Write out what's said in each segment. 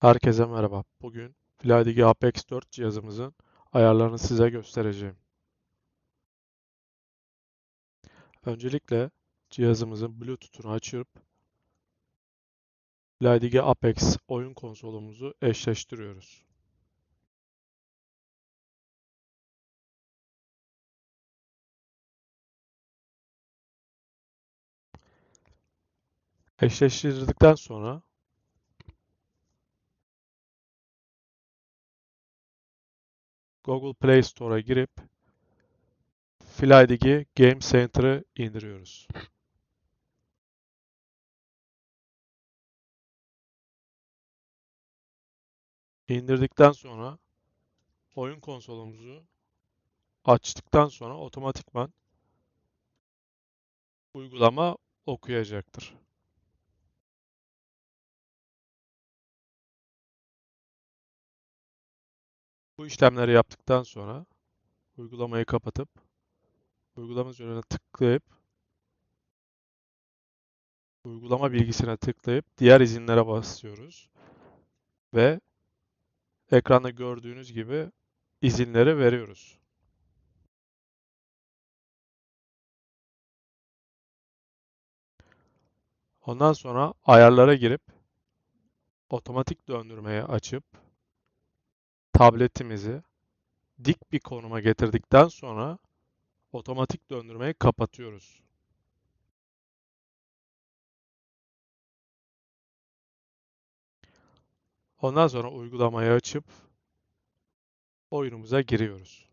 Herkese merhaba. Bugün FlyDigi Apex 4 cihazımızın ayarlarını size göstereceğim. Öncelikle cihazımızın Bluetooth'unu açıp FlyDigi Apex oyun konsolumuzu eşleştiriyoruz. Eşleştirdikten sonra Google Play Store'a girip FlyDigi Game Center'ı indiriyoruz. İndirdikten sonra oyun konsolumuzu açtıktan sonra otomatikman uygulama okuyacaktır. Bu işlemleri yaptıktan sonra uygulamayı kapatıp uygulama üzerine tıklayıp uygulama bilgisine tıklayıp diğer izinlere basıyoruz ve ekranda gördüğünüz gibi izinleri veriyoruz. Ondan sonra ayarlara girip otomatik döndürmeyi açıp tabletimizi dik bir konuma getirdikten sonra otomatik döndürmeyi kapatıyoruz. Ondan sonra uygulamayı açıp oyunumuza giriyoruz.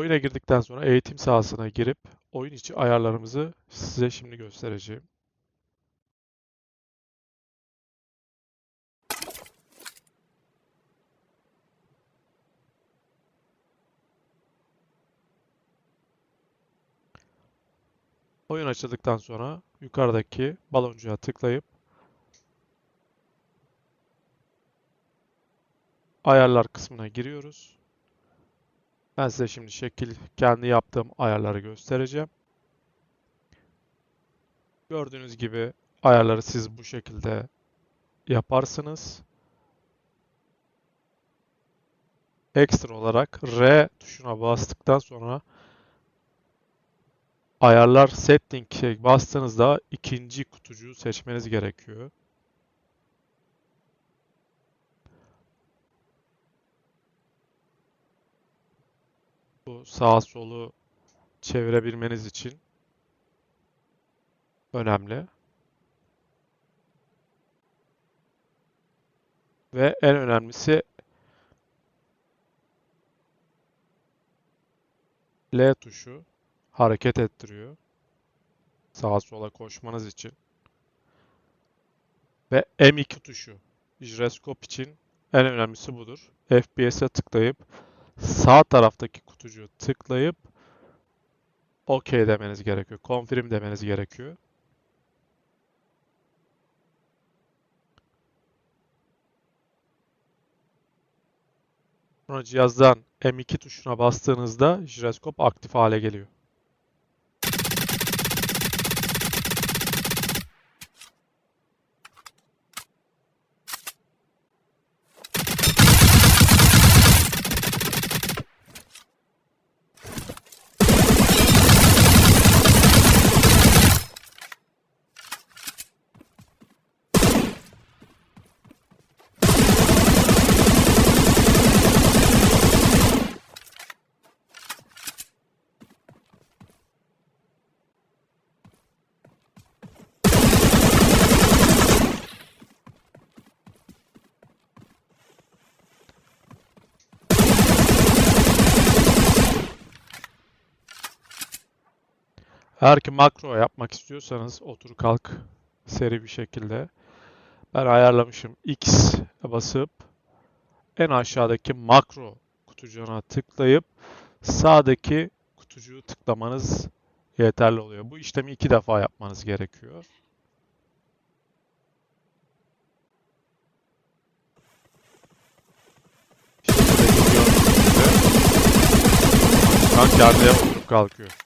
Oyuna girdikten sonra eğitim sahasına girip oyun içi ayarlarımızı size şimdi göstereceğim. Oyun açıldıktan sonra yukarıdaki baloncuğa tıklayıp ayarlar kısmına giriyoruz. Ben size şimdi şekil kendi yaptığım ayarları göstereceğim. Gördüğünüz gibi ayarları siz bu şekilde yaparsınız. Ekstra olarak R tuşuna bastıktan sonra ayarlar setting'e bastığınızda ikinci kutucuğu seçmeniz gerekiyor. Sağa solu çevirebilmeniz için önemli. Ve en önemlisi L tuşu hareket ettiriyor. Sağa sola koşmanız için. Ve M2 tuşu jiroskop için en önemlisi budur. FPS'e tıklayıp sağ taraftaki kutucuğu tıklayıp OK demeniz gerekiyor. Confirm demeniz gerekiyor. Sonra cihazdan M2 tuşuna bastığınızda jiroskop aktif hale geliyor. Eğer ki makro yapmak istiyorsanız otur kalk seri bir şekilde ben ayarlamışım X basıp en aşağıdaki makro kutucuğuna tıklayıp sağdaki kutucuğu tıklamanız yeterli oluyor. Bu işlemi iki defa yapmanız gerekiyor. Şu an kendine oturup kalkıyor.